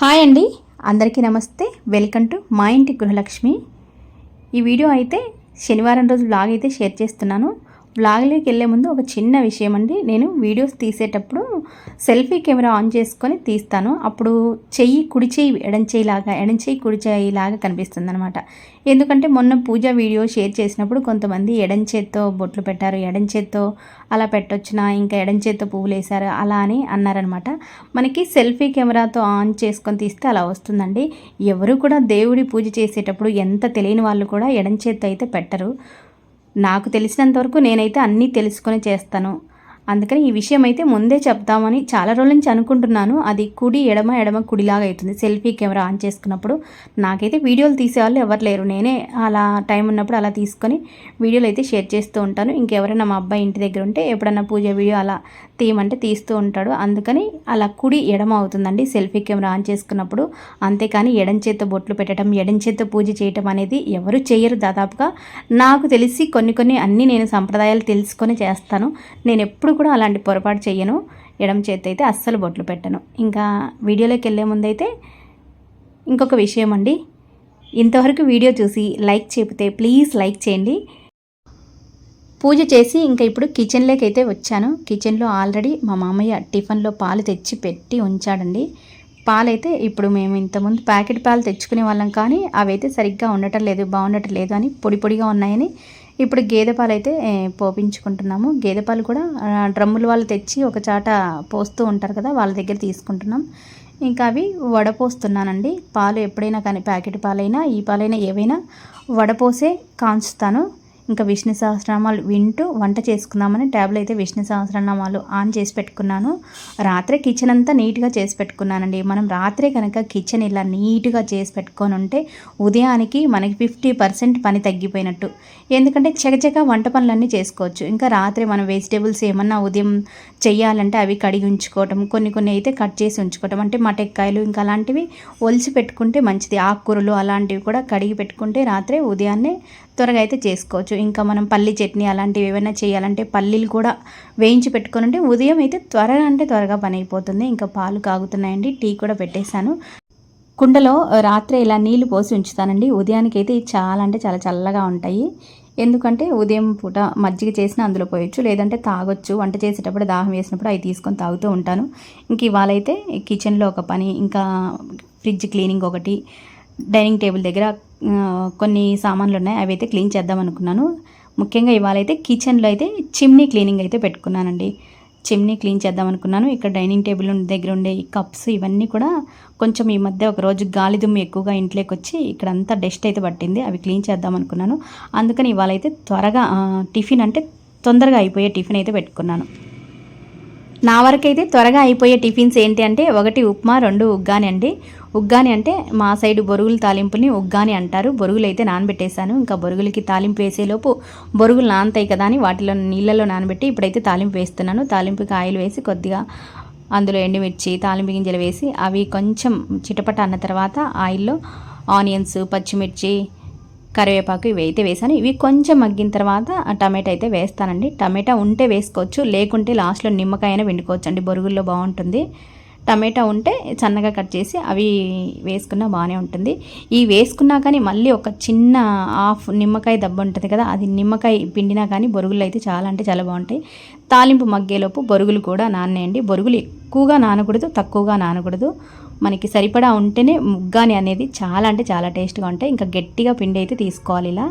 Hi అండి. అందరికీ నమస్తే. వెల్కమ్ టు మా ఇంటి గృహలక్ష్మి. ఈ వీడియో అయితే శనివారం రోజు బ్లాగ్ అయితే షేర్ చేస్తున్నాను. బ్లాగ్లోకి వెళ్ళే ముందు ఒక చిన్న విషయం అండి. నేను వీడియోస్ తీసేటప్పుడు సెల్ఫీ కెమెరా ఆన్ చేసుకొని తీస్తాను. అప్పుడు చెయ్యి కుడి చేయి ఎడం చెయ్యి లాగా ఎడం కుడి చేయిలాగా కనిపిస్తుంది అనమాట ఎందుకంటే మొన్న పూజ వీడియో షేర్ చేసినప్పుడు కొంతమంది ఎడం చేత్తో బొట్లు పెట్టారు ఎడం చేత్తో అలా పెట్టొచ్చునా ఇంకా ఎడం చేత్తో పువ్వులు వేశారు అలా అని అన్నారనమాట మనకి సెల్ఫీ కెమెరాతో ఆన్ చేసుకొని తీస్తే అలా వస్తుందండి. ఎవరు కూడా దేవుడి పూజ చేసేటప్పుడు ఎంత తెలియని వాళ్ళు కూడా ఎడం చేత్తో అయితే పెట్టరు. నాకు తెలిసినంతవరకు నేనైతే అన్నీ తెలుసుకొని చేస్తాను. అందుకని ఈ విషయం అయితే ముందే చెప్తామని చాలా రోజుల నుంచి అనుకుంటున్నాను. అది కుడి ఎడమ ఎడమ కుడిలాగా అవుతుంది. సెల్ఫీ కెమెరా ఆన్ చేసుకున్నప్పుడు. నాకైతే వీడియోలు తీసేవాళ్ళు ఎవరు లేరు. నేనే అలా టైం ఉన్నప్పుడు అలా తీసుకొని వీడియోలు అయితే షేర్ చేస్తూ ఉంటాను. ఇంకెవరైనా మా అబ్బాయి ఇంటి దగ్గర ఉంటే ఎప్పుడన్నా పూజ వీడియో అలా తీయమంటే తీస్తూ ఉంటాడు. అందుకని అలా కుడి ఎడమ అవుతుందండి సెల్ఫీ కెమెరా ఆన్ చేసుకున్నప్పుడు. అంతేకాని ఎడం చేత్తో బొట్లు పెట్టడం ఎడం చేత్తో పూజ చేయటం అనేది ఎవరు చేయరు దాదాపుగా. నాకు తెలిసి కొన్ని కొన్ని అన్నీ నేను సంప్రదాయాలు తెలుసుకొని చేస్తాను. నేను ఎప్పుడు కూడా అలాంటి పొరపాటు చెయ్యను. ఎడం చేతి అయితే అస్సలు బొట్లు పెట్టను. ఇంకా వీడియోలోకి వెళ్ళే ముందైతే ఇంకొక విషయం అండి. ఇంతవరకు వీడియో చూసి లైక్ చెబితే ప్లీజ్ లైక్ చేయండి. పూజ చేసి ఇంకా ఇప్పుడు కిచెన్లోకి అయితే వచ్చాను. కిచెన్లో ఆల్రెడీ మా మామయ్య టిఫిన్లో పాలు తెచ్చి పెట్టి ఉంచాడండి. పాలైతే ఇప్పుడు మేము ఇంతకుముందు ప్యాకెట్ పాలు తెచ్చుకునే వాళ్ళం కానీ అవి అయితే సరిగ్గా ఉండటం లేదు బాగుండటం లేదు అని పొడి పొడిగా ఉన్నాయని ఇప్పుడు గేదె పాలు అయితే పోపించుకుంటున్నాము. గేదె పాలు కూడా డ్రమ్ములు వాళ్ళు తెచ్చి ఒక చాట పోస్తూ ఉంటారు కదా వాళ్ళ దగ్గర తీసుకుంటున్నాం. ఇంకా అవి వడపోస్తున్నానండి పాలు ఎప్పుడైనా కానీ ప్యాకెట్ పాలైనా ఈ పాలైనా ఏవైనా వడపోసే కాంచుతాను. ఇంకా విష్ణు సహస్రనామాలు వింటూ వంట చేసుకుందామని ట్యాబ్లో అయితే విష్ణు సహస్రనామాలు ఆన్ చేసి పెట్టుకున్నాను. రాత్రే కిచెన్ అంతా నీట్గా చేసి పెట్టుకున్నానండి. మనం రాత్రే కనుక కిచెన్ ఇలా నీట్గా చేసి పెట్టుకొని ఉంటే ఉదయానికి మనకి ఫిఫ్టీ పర్సెంట్ పని తగ్గిపోయినట్టు. ఎందుకంటే చకచక వంట పనులన్నీ చేసుకోవచ్చు. ఇంకా రాత్రి మనం వెజిటేబుల్స్ ఏమన్నా ఉదయం చెయ్యాలంటే అవి కడిగి ఉంచుకోవటం కొన్ని కొన్ని అయితే కట్ చేసి ఉంచుకోవటం. అంటే మటెక్కాయలు ఇంకా అలాంటివి ఒలిచి పెట్టుకుంటే మంచిది. ఆకుకూరలు అలాంటివి కూడా కడిగి పెట్టుకుంటే రాత్రే ఉదయాన్నే త్వరగా అయితే చేసుకోవచ్చు. ఇంకా మనం పల్లి చట్నీ అలాంటివి ఏమైనా చేయాలంటే పల్లీలు కూడా వేయించి పెట్టుకొని ఉంటే ఉదయం అయితే త్వరగా అంటే త్వరగా పని అయిపోతుంది. ఇంకా పాలు కాగుతున్నాయండి. టీ కూడా పెట్టేశాను. కుండలో రాత్రి ఇలా నీళ్ళు పోసి ఉంచుతానండి. ఉదయానికైతే చాలా అంటే చాలా చల్లగా ఉంటాయి. ఎందుకంటే ఉదయం పూట మజ్జిగ చేసిన అందులో పోయొచ్చు లేదంటే తాగొచ్చు. వంట చేసేటప్పుడు దాహం వేసినప్పుడు అవి తీసుకొని తాగుతూ ఉంటాను. ఇంక ఇవాళైతే కిచెన్లో ఒక పని ఇంకా ఫ్రిడ్జ్ క్లీనింగ్ ఒకటి డైనింగ్ టేబుల్ దగ్గర కొన్ని సామాన్లు ఉన్నాయి అవి అయితే క్లీన్ చేద్దాం అనుకున్నాను. ముఖ్యంగా ఇవాళ అయితే కిచెన్లో అయితే చిమ్నీ క్లీనింగ్ అయితే పెట్టుకున్నానండి. చిమ్నీ క్లీన్ చేద్దాం అనుకున్నాను. ఇక్కడ డైనింగ్ టేబుల్ దగ్గర ఉండే ఈ కప్స్ ఇవన్నీ కూడా కొంచెం ఈ మధ్య ఒక రోజు గాలి దుమ్ము ఎక్కువగా ఇంట్లోకి వచ్చి ఇక్కడ అంతా డస్ట్ అయితే పట్టింది. అవి క్లీన్ చేద్దాం అనుకున్నాను. అందుకని ఇవాళ అయితే త్వరగా టిఫిన్ అంటే తొందరగా అయిపోయే టిఫిన్ అయితే పెట్టుకున్నాను. నా వరకైతే త్వరగా అయిపోయే టిఫిన్స్ ఏంటి అంటే ఒకటి ఉప్మా రెండు ఉగ్గాని అండి. ఉగ్గాని అంటే మా సైడ్ బొరుగుల తాలింపుని ఉగ్గాని అంటారు. బొరుగులు అయితే నానబెట్టేశాను. ఇంకా బొరుగులకి తాలింపు వేసేలోపు బొరుగులు నానతాయి కదా అని వాటిలో నీళ్ళలో నానబెట్టి ఇప్పుడైతే తాలింపు వేస్తున్నాను. తాలింపుకి ఆయిల్ వేసి కొద్దిగా అందులో ఎండుమిర్చి తాలింపు గింజలు వేసి అవి కొంచెం చిటపట అన్న తర్వాత ఆయిల్లో ఆనియన్స్ పచ్చిమిర్చి కరివేపాకు ఇవి అయితే వేసాను ఇవి కొంచెం మగ్గిన తర్వాత టమాటా అయితే వేస్తానండి. టమాటా ఉంటే వేసుకోవచ్చు లేకుంటే లాస్ట్లో నిమ్మకాయ అయినా వండుకోవచ్చు అండి బొరుగుల్లో బాగుంటుంది. టమాటా ఉంటే సన్నగా కట్ చేసి అవి వేసుకున్నా బాగానే ఉంటుంది. ఈ వేసుకున్నా కానీ మళ్ళీ ఒక చిన్న హాఫ్ నిమ్మకాయ దెబ్బ ఉంటుంది కదా అది నిమ్మకాయ పిండినా కానీ బొరుగులు అయితే చాలా అంటే చాలా బాగుంటాయి. తాలింపు మగ్గేలోపు బొరుగులు కూడా నానేయండి. బొరుగులు ఎక్కువగా నానకూడదు తక్కువగా నానకూడదు. మనకి సరిపడా ఉంటేనే ముగ్గాని అనేది చాలా అంటే చాలా టేస్ట్గా ఉంటాయి. ఇంకా గట్టిగా పిండి అయితే తీసుకోవాలి ఇలా.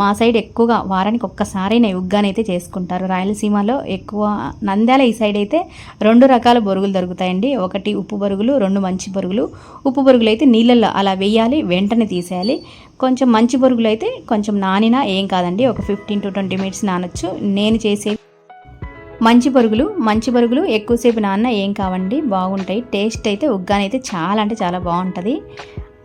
మా సైడ్ ఎక్కువగా వారానికి ఒక్కసారైనా ఉగ్గానైతే అయితే చేసుకుంటారు. రాయలసీమలో ఎక్కువ నంద్యాల ఈ సైడ్ అయితే రెండు రకాల బొరుగులు దొరుకుతాయండి. ఒకటి ఉప్పు బొరుగులు రెండు మంచి బొరుగులు. ఉప్పు బొరుగులు అయితే నీళ్ళల్లో అలా వేయాలి వెంటనే తీసేయాలి. కొంచెం మంచి బొరుగులు అయితే కొంచెం నానినా ఏం కాదండి. ఒక ఫిఫ్టీన్ టు ట్వంటీ మినిట్స్ నానొచ్చు. నేను చేసే మంచి బొరుగులు మంచి బొరుగులు ఎక్కువసేపు నాన్న ఏం కావండి. బాగుంటాయి. టేస్ట్ అయితే ఉగ్గానైతే చాలా అంటే చాలా బాగుంటుంది.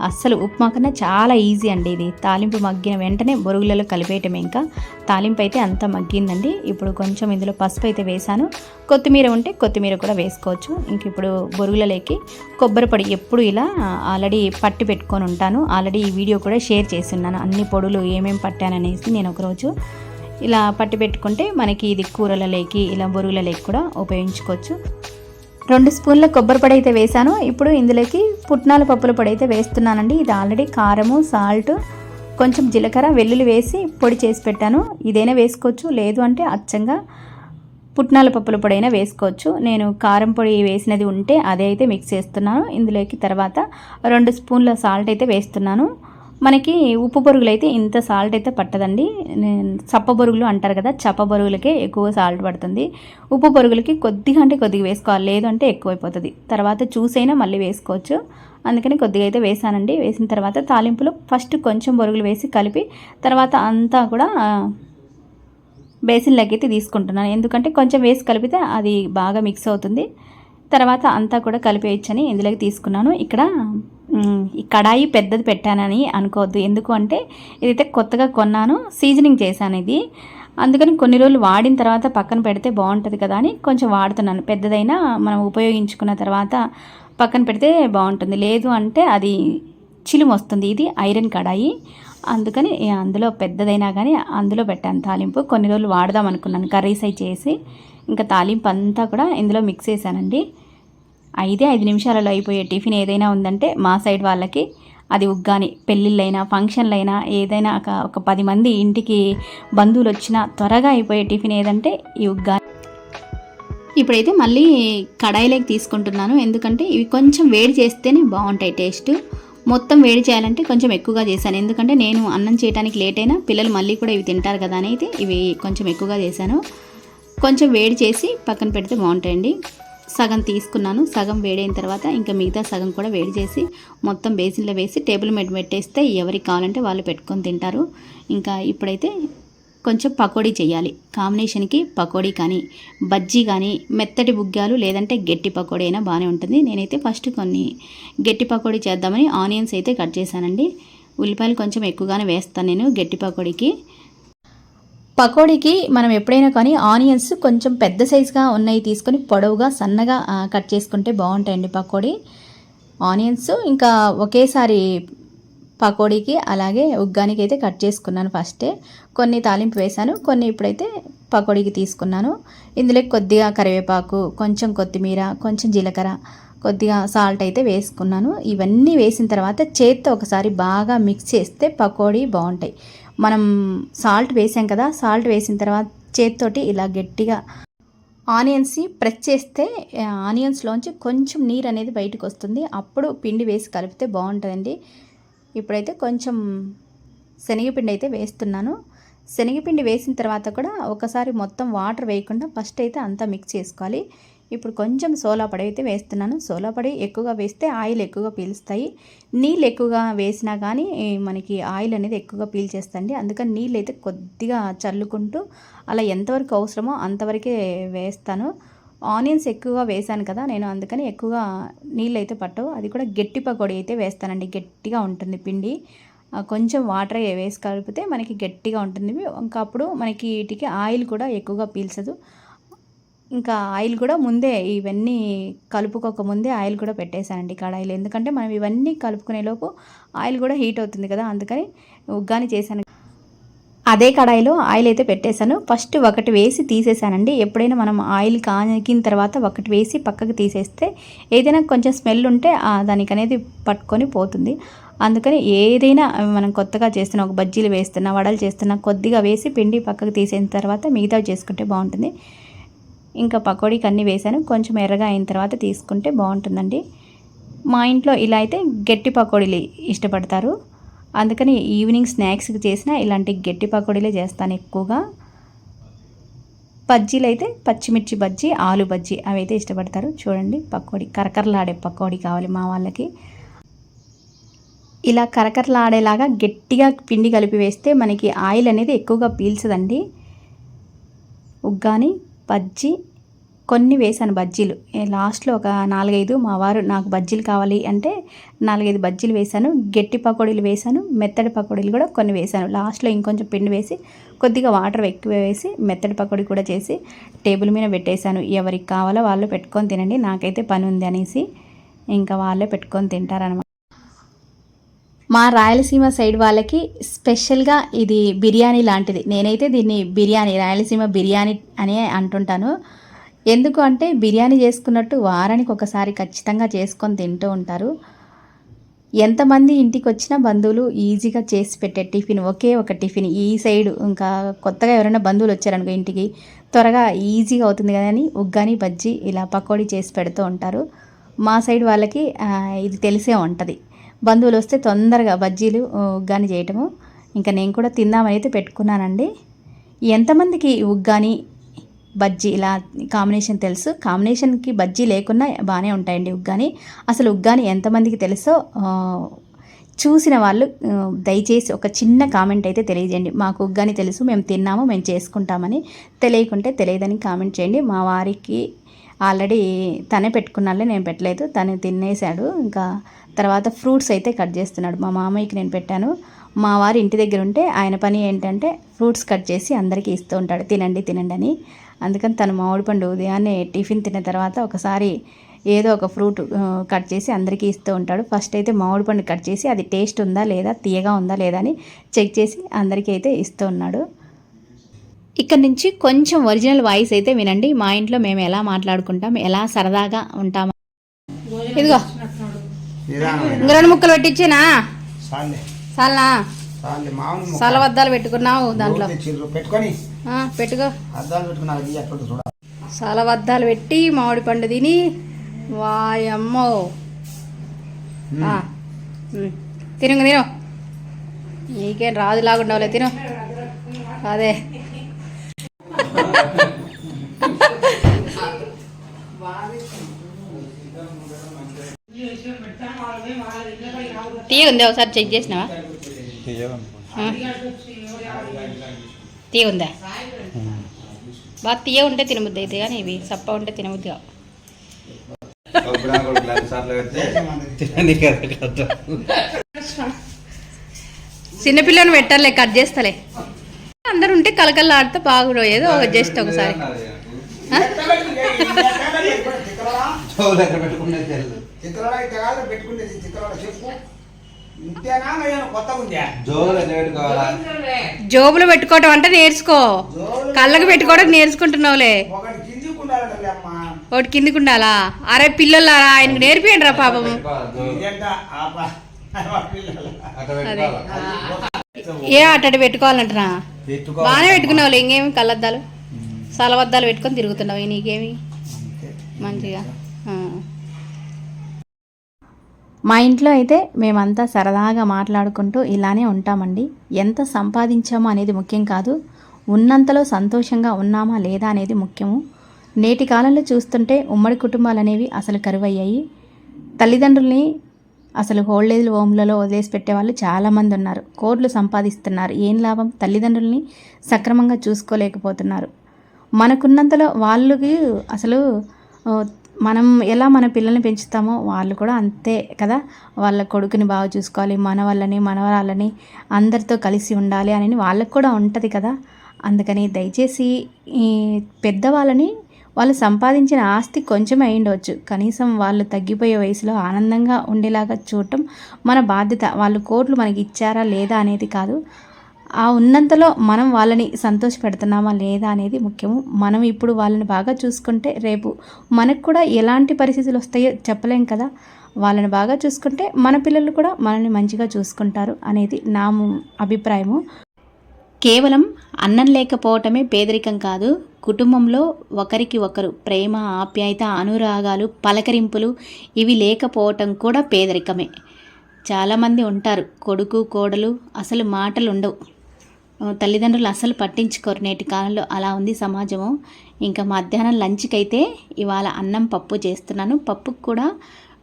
అస్సలు ఉప్మా కన్నా చాలా ఈజీ అండి ఇది. తాలింపు మగ్గిన వెంటనే బొరుగులలో కలిపేయటమే ఇంకా. తాలింపు అయితే అంత మగ్గిందండి. ఇప్పుడు కొంచెం ఇందులో పసుపు అయితే వేసాను కొత్తిమీర ఉంటే కొత్తిమీర కూడా వేసుకోవచ్చు. ఇంక ఇప్పుడు బొరుగులలోకి కొబ్బరి పొడి ఎప్పుడు ఇలా ఆల్రెడీ పట్టి పెట్టుకొని ఉంటాను. ఆల్రెడీ ఈ వీడియో కూడా షేర్ చేస్తున్నాను. అన్ని పొడులు ఏమేమి పట్టాననేసి నేను ఒకరోజు ఇలా పట్టి పెట్టుకుంటే మనకి ఇది కూరలలోకి ఇలా బొరుగులలోకి కూడా ఉపయోగించుకోవచ్చు. రెండు స్పూన్ల కొబ్బరి పొడి అయితే వేసాను ఇప్పుడు ఇందులోకి పుట్నాల పప్పుల పొడి అయితే వేస్తున్నానండి. ఇది ఆల్రెడీ కారము సాల్ట్ కొంచెం జీలకర్ర వెల్లుల్లి వేసి పొడి చేసి పెట్టాను. ఇదైనా వేసుకోవచ్చు. లేదు అంటే అచ్చంగా పుట్నాల పప్పుల పొడి అయినా వేసుకోవచ్చు. నేను కారం పొడి వేసినది ఉంటే అదే అయితే మిక్స్ చేస్తున్నాను. ఇందులోకి తర్వాత రెండు స్పూన్ల సాల్ట్ అయితే వేస్తున్నాను. మనకి ఉప్పు బొరుగులు అయితే ఇంత సాల్ట్ అయితే పట్టదండి. చప్ప బొరుగులు అంటారు కదా చప్ప బొరుగులకే ఎక్కువ సాల్ట్ పడుతుంది. ఉప్పు బొరుగులకి కొద్దిగా అంటే కొద్దిగా వేసుకోవాలి లేదంటే ఎక్కువైపోతుంది. తర్వాత చూసైనా మళ్ళీ వేసుకోవచ్చు. అందుకని కొద్దిగా అయితే వేసానండి. వేసిన తర్వాత తాలింపులో ఫస్ట్ కొంచెం బొరుగులు వేసి కలిపి తర్వాత అంతా కూడా బేసిన్లోకి అయితే తీసుకుంటున్నాను. ఎందుకంటే కొంచెం వేసి కలిపితే అది బాగా మిక్స్ అవుతుంది. తర్వాత అంతా కూడా కలిపేయచ్చని ఇందులోకి తీసుకున్నాను. ఇక్కడ ఈ కడాయి పెద్దది పెట్టానని అనుకోవద్దు. ఎందుకు అంటే ఇదైతే కొత్తగా కొన్నాను సీజనింగ్ చేశాను ఇది. అందుకని కొన్ని రోజులు వాడిన తర్వాత పక్కన పెడితే బాగుంటుంది కదా అని కొంచెం వాడుతున్నాను. పెద్దదైనా మనం ఉపయోగించుకున్న తర్వాత పక్కన పెడితే బాగుంటుంది. లేదు అంటే అది చిలుము వస్తుంది. ఇది ఐరన్ కడాయి. అందుకని అందులో పెద్దదైనా కానీ అందులో పెట్టాను తాలింపు. కొన్ని రోజులు వాడదాం అనుకున్నాను. కర్రీస్ అయి చేసి ఇంకా తాలింపు అంతా కూడా ఇందులో మిక్స్ చేశానండి. ఐదే ఐదు నిమిషాలలో అయిపోయే టిఫిన్ ఏదైనా ఉందంటే మా సైడ్ వాళ్ళకి అది ఉగ్గాని. పెళ్ళిళ్ళైనా ఫంక్షన్లైనా ఏదైనా ఒక ఒక పది మంది ఇంటికి బంధువులు వచ్చినా త్వరగా అయిపోయే టిఫిన్ ఏదంటే ఈ ఉగ్గాని. ఇప్పుడైతే మళ్ళీ కడాయిలోకి తీసుకుంటున్నాను. ఎందుకంటే ఇవి కొంచెం వేడి చేస్తేనే బాగుంటాయి టేస్ట్. మొత్తం వేడి చేయాలంటే కొంచెం ఎక్కువగా చేశాను. ఎందుకంటే నేను అన్నం చేయడానికి లేట్ అయినా పిల్లలు మళ్ళీ కూడా ఇవి తింటారు కదా అని అయితే ఇవి కొంచెం ఎక్కువగా చేశాను. కొంచెం వేడి చేసి పక్కన పెడితే బాగుంటాయండి. సగం తీసుకున్నాను సగం వేడైన తర్వాత ఇంకా మిగతా సగం కూడా వేడి చేసి మొత్తం బేసిన్లో వేసి టేబుల్ మీద పెట్టేస్తే ఎవరికి కావాలంటే వాళ్ళు పెట్టుకొని తింటారు. ఇంకా ఇప్పుడైతే కొంచెం పకోడీ చేయాలి. కాంబినేషన్కి పకోడీ కానీ బజ్జీ కానీ మెత్తటి బుగ్గాలు లేదంటే గట్టి పకోడీ అయినా బాగానే ఉంటుంది. నేనైతే ఫస్ట్ కొన్ని గట్టి పకోడీ చేద్దామని ఆనియన్స్ అయితే కట్ చేశానండి. ఉల్లిపాయలు కొంచెం ఎక్కువగానే వేస్తాను నేను గట్టి పకోడీకి. పకోడీకి మనం ఎప్పుడైనా కానీ ఆనియన్స్ కొంచెం పెద్ద సైజుగా ఉన్నాయి తీసుకొని పొడవుగా సన్నగా కట్ చేసుకుంటే బాగుంటాయండి పకోడీ. ఆనియన్స్ ఇంకా ఒకేసారి పకోడీకి అలాగే ఉగ్గానికి అయితే కట్ చేసుకున్నాను ఫస్టే. కొన్ని తాలింపు వేశాను కొన్ని ఇప్పుడైతే పకోడీకి తీసుకున్నాను. ఇందులో కొద్దిగా కరివేపాకు కొంచెం కొత్తిమీర కొంచెం జీలకర్ర కొద్దిగా సాల్ట్ అయితే వేసుకున్నాను. ఇవన్నీ వేసిన తర్వాత చేత్తో ఒకసారి బాగా మిక్స్ చేస్తే పకోడీ బాగుంటాయి. మనం సాల్ట్ వేసాం కదా సాల్ట్ వేసిన తర్వాత చేత్తోటి ఇలా గట్టిగా ఆనియన్స్ని ప్రెస్ చేస్తే ఆనియన్స్లోంచి కొంచెం నీరు అనేది బయటకు వస్తుంది. అప్పుడు పిండి వేసి కలిపితే బాగుంటుందండి. ఇప్పుడైతే కొంచెం శనగపిండి అయితే వేస్తున్నాను. శనగపిండి వేసిన తర్వాత కూడా ఒకసారి మొత్తం వాటర్ వేయకుండా ఫస్ట్ అయితే అంతా మిక్స్ చేసుకోవాలి. ఇప్పుడు కొంచెం సోలా పొడి అయితే వేస్తున్నాను. సోలా పొడి ఎక్కువగా వేస్తే ఆయిల్ ఎక్కువగా పీలుస్తాయి. నీళ్ళు ఎక్కువగా వేసినా కానీ మనకి ఆయిల్ అనేది ఎక్కువగా పీల్చేస్తండి. అందుకని నీళ్ళు అయితే కొద్దిగా చల్లుకుంటూ అలా ఎంతవరకు అవసరమో అంతవరకే వేస్తాను. ఆనియన్స్ ఎక్కువగా వేసాను కదా నేను అందుకని ఎక్కువగా నీళ్ళు అయితే పట్టవు. అది కూడా గట్టి పకోడీ అయితే వేస్తానండి. గట్టిగా ఉంటుంది పిండి. కొంచెం వాటర్ వేసి కలిపితే మనకి గట్టిగా ఉంటుంది. ఇంకా అప్పుడు మనకి వీటికి ఆయిల్ కూడా ఎక్కువగా పీల్చదు. ఇంకా ఆయిల్ కూడా ముందే ఇవన్నీ కలుపుకోక ముందే ఆయిల్ కూడా పెట్టేశానండి కడాయిలు. ఎందుకంటే మనం ఇవన్నీ కలుపుకునే లోపు ఆయిల్ కూడా హీట్ అవుతుంది కదా అందుకని ఉగ్గాని చేశాను. అదే కడాయిలో ఆయిల్ అయితే పెట్టేశాను. ఫస్ట్ ఒకటి వేసి తీసేసానండి ఎప్పుడైనా మనం ఆయిల్ కాగిన తర్వాత ఒకటి వేసి పక్కకు తీసేస్తే ఏదైనా కొంచెం స్మెల్ ఉంటే దానికి అనేది పట్టుకొని పోతుంది. అందుకని ఏదైనా మనం కొత్తగా చేస్తున్న ఒక బజ్జీలు వేస్తున్నా వడలు చేస్తున్నా కొద్దిగా వేసి పిండి పక్కకు తీసేసిన తర్వాత మిగతా చేసుకుంటే బాగుంటుంది. ఇంకా పకోడీకి అన్నీ వేసాను కొంచెం ఎర్రగా అయిన తర్వాత తీసుకుంటే బాగుంటుందండి. మా ఇంట్లో ఇలా అయితే గట్టి పకోడీలు ఇష్టపడతారు. అందుకని ఈవినింగ్ స్నాక్స్కి చేసిన ఇలాంటి గట్టి పకోడీలే చేస్తాను ఎక్కువగా. బజ్జీలు అయితే పచ్చిమిర్చి బజ్జీ ఆలు బజ్జీ అవి అయితే ఇష్టపడతారు. చూడండి పకోడీ కరకరలాడే పకోడీ కావాలి మా వాళ్ళకి. ఇలా కరకరలాడేలాగా గట్టిగా పిండి కలిపి వేస్తే మనకి ఆయిల్ అనేది ఎక్కువగా పీల్చదండి. ఉగ్గాని బజ్జీ కొన్ని వేసాను బజ్జీలు. లాస్ట్లో ఒక నాలుగైదు మా వారు నాకు బజ్జీలు కావాలి అంటే నాలుగైదు బజ్జీలు వేశాను. గట్టి పకోడీలు వేశాను మెత్తడి పకోడీలు కూడా కొన్ని వేశాను. లాస్ట్లో ఇంకొంచెం పిండి వేసి కొద్దిగా వాటర్ ఎక్కువ వేసి మెత్తడి పకోడీ కూడా చేసి టేబుల్ మీద పెట్టేశాను. ఎవరికి కావాలో వాళ్ళు పెట్టుకొని తినండి నాకైతే పని ఉంది అనేసి ఇంకా వాళ్ళే పెట్టుకొని తింటారనమాట మా రాయలసీమ సైడ్ వాళ్ళకి స్పెషల్గా ఇది బిర్యానీ లాంటిది. నేనైతే దీన్ని బిర్యానీ రాయలసీమ బిర్యానీ అని అంటుంటాను. ఎందుకు అంటే బిర్యానీ చేసుకున్నట్టు వారానికి ఒకసారి ఖచ్చితంగా చేసుకొని తింటూ ఉంటారు. ఎంతమంది ఇంటికి వచ్చిన బంధువులు ఈజీగా చేసి పెట్టే టిఫిన్ ఒకే ఒక టిఫిన్ ఈ సైడ్ ఇంకా కొత్తగా ఎవరైనా బంధువులు వచ్చారనుకో ఇంటికి త్వరగా ఈజీగా అవుతుంది కదని ఉగ్గాని బజ్జీ ఇలా పకోడీ చేసి పెడుతూ ఉంటారు. మా సైడ్ వాళ్ళకి ఇది తెలిసే ఉంటుంది. బంధువులు వస్తే తొందరగా బజ్జీలు ఉగ్గాని చేయటము. ఇంకా నేను కూడా తిందామని అయితే పెట్టుకున్నానండి. ఎంతమందికి ఉగ్గాని బజ్జీ ఇలా కాంబినేషన్ తెలుసు. కాంబినేషన్కి బజ్జీ లేకున్నా బాగానే ఉంటాయండి ఉగ్గాని. అసలు ఉగ్గాని ఎంతమందికి తెలుసో చూసిన వాళ్ళు దయచేసి ఒక చిన్న కామెంట్ అయితే తెలియజేయండి. మాకు ఉగ్గాని తెలుసు మేము తిన్నాము మేము చేసుకుంటామని. తెలియకుంటే తెలియదని కామెంట్ చేయండి. మా వారికి ఆల్రెడీ తనే పెట్టుకున్నాళ్ళే నేను పెట్టలేదు. తను తినేసాడు ఇంకా తర్వాత ఫ్రూట్స్ అయితే కట్ చేస్తున్నాడు. మా మామయ్యకి నేను పెట్టాను. మా వారి ఇంటి దగ్గర ఉంటే ఆయన పని ఏంటంటే ఫ్రూట్స్ కట్ చేసి అందరికీ ఇస్తూ ఉంటాడు. తినండి తినండి అని. అందుకని తను మామిడి పండు ఉదయాన్నే టిఫిన్ తిన్న తర్వాత ఒకసారి ఏదో ఒక ఫ్రూట్ కట్ చేసి అందరికీ ఇస్తూ ఉంటాడు. ఫస్ట్ అయితే మామిడి పండు కట్ చేసి అది టేస్ట్ ఉందా లేదా తీయగా ఉందా లేదా అని చెక్ చేసి అందరికీ అయితే ఇస్తూ ఉన్నాడు. ఇక్కడ నుంచి కొంచెం ఒరిజినల్ వాయిస్ అయితే వినండి. మా ఇంట్లో మేము ఎలా మాట్లాడుకుంటాం ఎలా సరదాగా ఉంటాం ఇదిగో. రెండు ముక్కలు పెట్టించేనా మామూలు సలవద్దాలు పెట్టుకున్నావు దాంట్లో? పెట్టుకొని ఆ, పెట్టుకో. అద్దాలు చూడ సలవద్దాలు పెట్టి మామిడి పండు తిని వాయమ్మో. ఆ, ఉమ్. తిను ఇంక తిను. నీకేం రాదు లాగుండవులే తిను. అదే. టీ ఉంది ఒకసారి చెక్ చేసినావా? టీ ఉందా? బాగా తీయ ఉంటే తినబుద్ది అయితే కానీ ఇవి సప్ప ఉంటే తినబుద్ది కావు. చిన్నపిల్లని పెట్టాలే కట్ చేస్తలే. అందరు ఉంటే కలకల్లాడితే బాగుండు ఏదో ఒక జస్ట్ ఒకసారి. పెట్టుకునేది జోబులో పెట్టుకోవటం అంటే నేర్చుకో. కళ్ళకు పెట్టుకోవడం నేర్చుకుంటున్నావులే. ఒకటి కిందికి ఉండాలి అమ్మా. ఒకటి కిందికి ఉండాలా? అరే పిల్లలారా ఆయనకు నేర్పియండి రా పాపము ఏ అట్టడి పెట్టుకోవాలంటున్నా బాగానే పెట్టుకున్నావులే ఇంకేమి కళ్ళద్దాలు? సలవద్దాలు పెట్టుకొని తిరుగుతున్నావు నీకేమి? మంచిగా. మా ఇంట్లో అయితే మేమంతా సరదాగా మాట్లాడుకుంటూ ఇలానే ఉంటామండి. ఎంత సంపాదించామో అనేది ముఖ్యం కాదు ఉన్నంతలో సంతోషంగా ఉన్నామా లేదా అనేది ముఖ్యము. నేటి కాలంలో చూస్తుంటే ఉమ్మడి కుటుంబాలు అనేవి అసలు కరువయ్యాయి. తల్లిదండ్రుల్ని అసలు హోల్డేజ్ హోమ్లలో వదిలేసి పెట్టేవాళ్ళు చాలామంది ఉన్నారు. కోట్లు సంపాదిస్తున్నారు. ఏం లాభం? తల్లిదండ్రుల్ని సక్రమంగా చూసుకోలేకపోతున్నారు. మనకున్నంతలో వాళ్ళకి అసలు మనం ఎలా మన పిల్లల్ని పెంచుతామో వాళ్ళు కూడా అంతే కదా. వాళ్ళ కొడుకుని బాగా చూసుకోవాలి మన వాళ్ళని మనవరాళ్ళని అందరితో కలిసి ఉండాలి అని వాళ్ళకు కూడా ఉంటుంది కదా. అందుకని దయచేసి ఈ పెద్దవాళ్ళని వాళ్ళు సంపాదించిన ఆస్తి కొంచెం అయ్యుండవచ్చు కనీసం వాళ్ళు తగ్గిపోయే వయసులో ఆనందంగా ఉండేలాగా చూడటం మన బాధ్యత. వాళ్ళు కోట్లు మనకి ఇచ్చారా లేదా అనేది కాదు. ఆ ఉన్నంతలో మనం వాళ్ళని సంతోష పెడుతున్నామా లేదా అనేది ముఖ్యము. మనం ఇప్పుడు వాళ్ళని బాగా చూసుకుంటే రేపు మనకు కూడా ఎలాంటి పరిస్థితులు వస్తాయో చెప్పలేం కదా. వాళ్ళని బాగా చూసుకుంటే మన పిల్లలు కూడా మనల్ని మంచిగా చూసుకుంటారు అనేది నా అభిప్రాయము. కేవలం అన్నం లేకపోవటమే పేదరికం కాదు. కుటుంబంలో ఒకరికి ఒకరు ప్రేమ ఆప్యాయత అనురాగాలు పలకరింపులు ఇవి లేకపోవటం కూడా పేదరికమే. చాలామంది ఉంటారు కొడుకు కోడలు అసలు మాటలు ఉండవు తల్లిదండ్రులు అసలు పట్టించుకోరు. నేటి కాలంలో అలా ఉంది సమాజము. ఇంకా మధ్యాహ్నం లంచ్కి అయితే ఇవాళ అన్నం పప్పు చేస్తున్నాను. పప్పుకు కూడా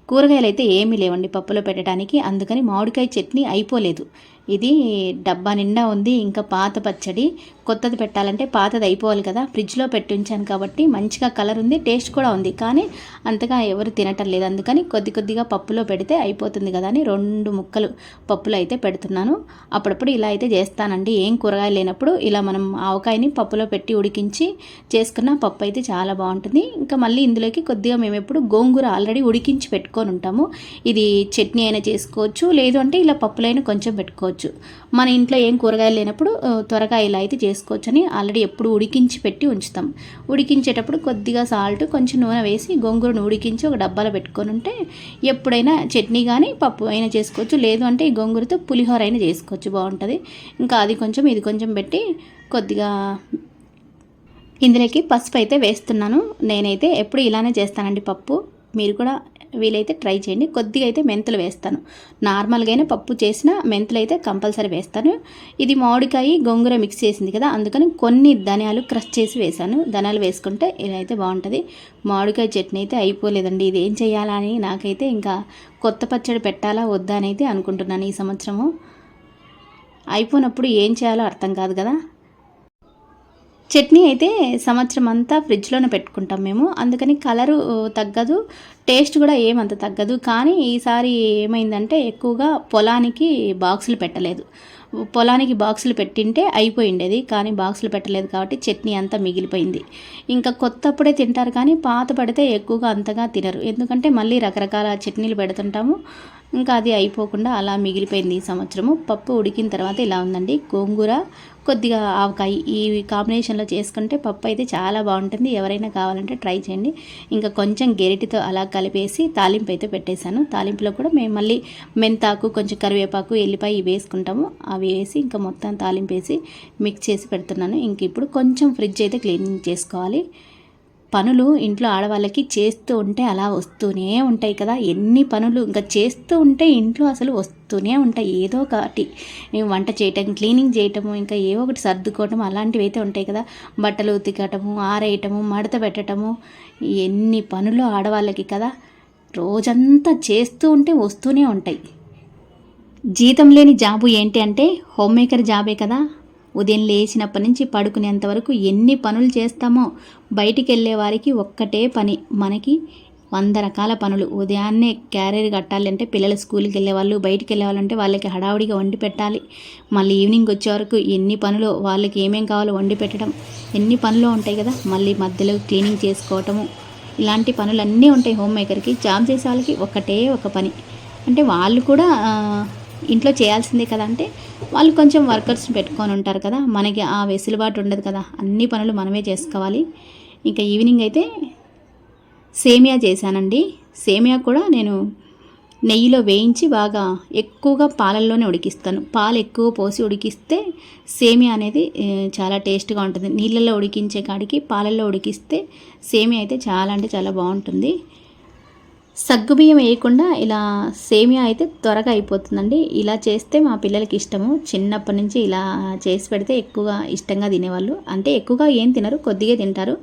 కూరగాయలు అయితే ఏమీ లేవండి పప్పులో పెట్టడానికి. అందుకని మామిడికాయ చట్నీ అయిపోలేదు. ఇది డబ్బా నిండా ఉంది ఇంకా పాత పచ్చడి. కొత్తది పెట్టాలంటే పాతది అయిపోవాలి కదా. ఫ్రిడ్జ్లో పెట్టి ఉంచాను కాబట్టి మంచిగా కలర్ ఉంది టేస్ట్ కూడా ఉంది. కానీ అంతగా ఎవరు తినటం లేదు. అందుకని కొద్ది కొద్దిగా పప్పులో పెడితే అయిపోతుంది కదా అని రెండు ముక్కలు పప్పులో అయితే పెడుతున్నాను. అప్పుడప్పుడు ఇలా అయితే చేస్తానండి. ఏం కూరగాయలు లేనప్పుడు ఇలా మనం ఆవకాయని పప్పులో పెట్టి ఉడికించి చేసుకున్న పప్పు అయితే చాలా బాగుంటుంది. ఇంకా మళ్ళీ ఇందులోకి కొద్దిగా మేము ఎప్పుడు గోంగూర ఆల్రెడీ ఉడికించి పెట్టుకొని ఉంటాము. ఇది చట్నీ అయినా చేసుకోవచ్చు లేదు అంటే ఇలా పప్పులైనా కొంచెం పెట్టుకోవచ్చు. మన ఇంట్లో ఏం కూరగాయలు లేనప్పుడు త్వరగా ఇలా అయితే చేసుకోవచ్చు అని ఆల్రెడీ ఎప్పుడు ఉడికించి పెట్టి ఉంచుతాం. ఉడికించేటప్పుడు కొద్దిగా సాల్ట్ కొంచెం నూనె వేసి గోంగూరను ఉడికించి ఒక డబ్బాలో పెట్టుకొని ఉంటే ఎప్పుడైనా చట్నీ కానీ పప్పు అయినా చేసుకోవచ్చు. లేదు అంటే ఈ గోంగూరతో పులిహోర అయినా చేసుకోవచ్చు. బాగుంటుంది. ఇంకా అది కొంచెం ఇది కొంచెం పెట్టి కొద్దిగా ఇందులోకి పసుపు అయితే వేస్తున్నాను. నేనైతే ఎప్పుడు ఇలానే చేస్తానండి పప్పు. మీరు కూడా వీలైతే ట్రై చేయండి. కొద్దిగా అయితే మెంతులు వేస్తాను. నార్మల్గానే పప్పు చేసిన మెంతులు అయితే కంపల్సరీ వేస్తాను. ఇది మామిడికాయ గోంగూర మిక్స్ చేసింది కదా అందుకని కొన్ని ధనియాలు క్రష్ చేసి వేశాను. ధనియాలు వేసుకుంటే ఇలా అయితే బాగుంటుంది. మామిడికాయ చట్నీ అయితే అయిపోలేదండి. ఇది ఏం చేయాలా అని నాకైతే ఇంకా కొత్త పచ్చడి పెట్టాలా వద్దా అని అయితే అనుకుంటున్నాను ఈ సంవత్సరము. అయిపోయినప్పుడు ఏం చేయాలో అర్థం కాదు కదా. చట్నీ అయితే సంవత్సరం అంతా ఫ్రిడ్జ్లోనే పెట్టుకుంటాం మేము. అందుకని కలరు తగ్గదు. టేస్ట్ కూడా ఏమంత తగ్గదు. కానీ ఈసారి ఏమైందంటే ఎక్కువగా పొలానికి బాక్సులు పెట్టలేదు. పొలానికి బాక్సులు పెట్టింటే అయిపోయిండేది. కానీ బాక్సులు పెట్టలేదు కాబట్టి చట్నీ అంతా మిగిలిపోయింది. ఇంకా కొత్తప్పుడే తింటారు కానీ పాత పడితే ఎక్కువగా అంతగా తినరు. ఎందుకంటే మళ్ళీ రకరకాల చట్నీలు పెడుతుంటాము. ఇంకా అది అయిపోకుండా అలా మిగిలిపోయింది ఈ సంవత్సరము. పప్పు ఉడికిన తర్వాత ఇలా ఉందండి. గోంగూర కొద్దిగా ఆవకాయ ఈ కాంబినేషన్లో చేసుకుంటే పప్పు అయితే చాలా బాగుంటుంది. ఎవరైనా కావాలంటే ట్రై చేయండి. ఇంకా కొంచెం గెరిటితో అలా కలిపేసి తాలింపు అయితే పెట్టేశాను. తాలింపులో కూడా మేము మళ్ళీ మెంతాకు కొంచెం కరివేపాకు ఎల్లిపాయ ఇవి వేసుకుంటాము. అవి వేసి ఇంకా మొత్తం తాలింపు వేసి మిక్స్ చేసి పెడుతున్నాను. ఇంక ఇప్పుడు కొంచెం ఫ్రిడ్జ్ అయితే క్లీనింగ్ చేసుకోవాలి. పనులు ఇంట్లో ఆడవాళ్ళకి చేస్తూ ఉంటే అలా వస్తూనే ఉంటాయి కదా. ఎన్ని పనులు ఇంకా చేస్తూ ఉంటే ఇంట్లో అసలు వస్తూనే ఉంటాయి. ఏదో ఒకటి. వంట చేయటం క్లీనింగ్ చేయటము ఇంకా ఏవో ఒకటి సర్దుకోవటం అలాంటివి అయితే ఉంటాయి కదా. బట్టలు ఉతికటము ఆరేయటము మడత పెట్టటము ఎన్ని పనులు ఆడవాళ్ళకి కదా. రోజంతా చేస్తూ ఉంటే వస్తూనే ఉంటాయి. జీతం లేని జాబు ఏంటి అంటే హోమ్ మేకర్ జాబే కదా. ఉదయం లేచినప్పటి నుంచి పడుకునేంత వరకు ఎన్ని పనులు చేస్తామో బయటికి వెళ్ళే వారికి ఒక్కటే పని. మనకి వంద రకాల పనులు. ఉదయాన్నే క్యారియర్ కట్టాలి అంటే పిల్లలు స్కూల్కి వెళ్ళే వాళ్ళు బయటికి వెళ్ళే వాళ్ళంటే వాళ్ళకి హడావుడిగా వండి పెట్టాలి. మళ్ళీ ఈవినింగ్ వచ్చే వరకు ఎన్ని పనులు వాళ్ళకి ఏమేం కావాలో వండి పెట్టడం. ఎన్ని పనులు ఉంటాయి కదా మళ్ళీ మధ్యలో క్లీనింగ్ చేసుకోవటము. ఇలాంటి పనులన్నీ ఉంటాయి హోమ్ మేకర్కి. జాబ్ చేసే వాళ్ళకి ఒకటే ఒక పని. అంటే వాళ్ళు కూడా ఇంట్లో చేయాల్సిందే కదా అంటే వాళ్ళు కొంచెం వర్కర్స్ పెట్టుకొని ఉంటారు కదా. మనకి ఆ వెసులుబాటు ఉండదు కదా. అన్ని పనులు మనమే చేసుకోవాలి. ఇంకా ఈవినింగ్ అయితే సేమియా చేశానండి. సేమియా కూడా నేను నెయ్యిలో వేయించి బాగా ఎక్కువగా పాలల్లోనే ఉడికిస్తాను. పాలు ఎక్కువ పోసి ఉడికిస్తే సేమియా అనేది చాలా టేస్ట్గా ఉంటుంది. నీళ్ళల్లో ఉడికించే కాడికి పాలల్లో ఉడికిస్తే సేమియా అయితే చాలా అంటే చాలా బాగుంటుంది. సగ్గుబియ్యం వేయకుండా ఇలా సేమియా అయితే త్వరగా అయిపోతుందండి. ఇలా చేస్తే మా పిల్లలకి ఇష్టము. చిన్నప్పటి నుంచి ఇలా చేసి పెడితే ఎక్కువగా ఇష్టంగా తినేవాళ్ళు. అంటే ఎక్కువగా ఏం తినరు కొద్దిగా తింటారు.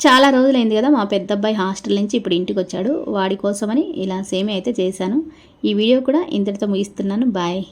చాలా రోజులైంది కదా మా పెద్ద అబ్బాయి హాస్టల్ నుంచి ఇప్పుడు ఇంటికి వచ్చాడు. వాడి కోసమని ఇలా సేమే అయితే చేశాను. ఈ వీడియో కూడా ఇంతటితో ముగిస్తున్నాను. బాయ్.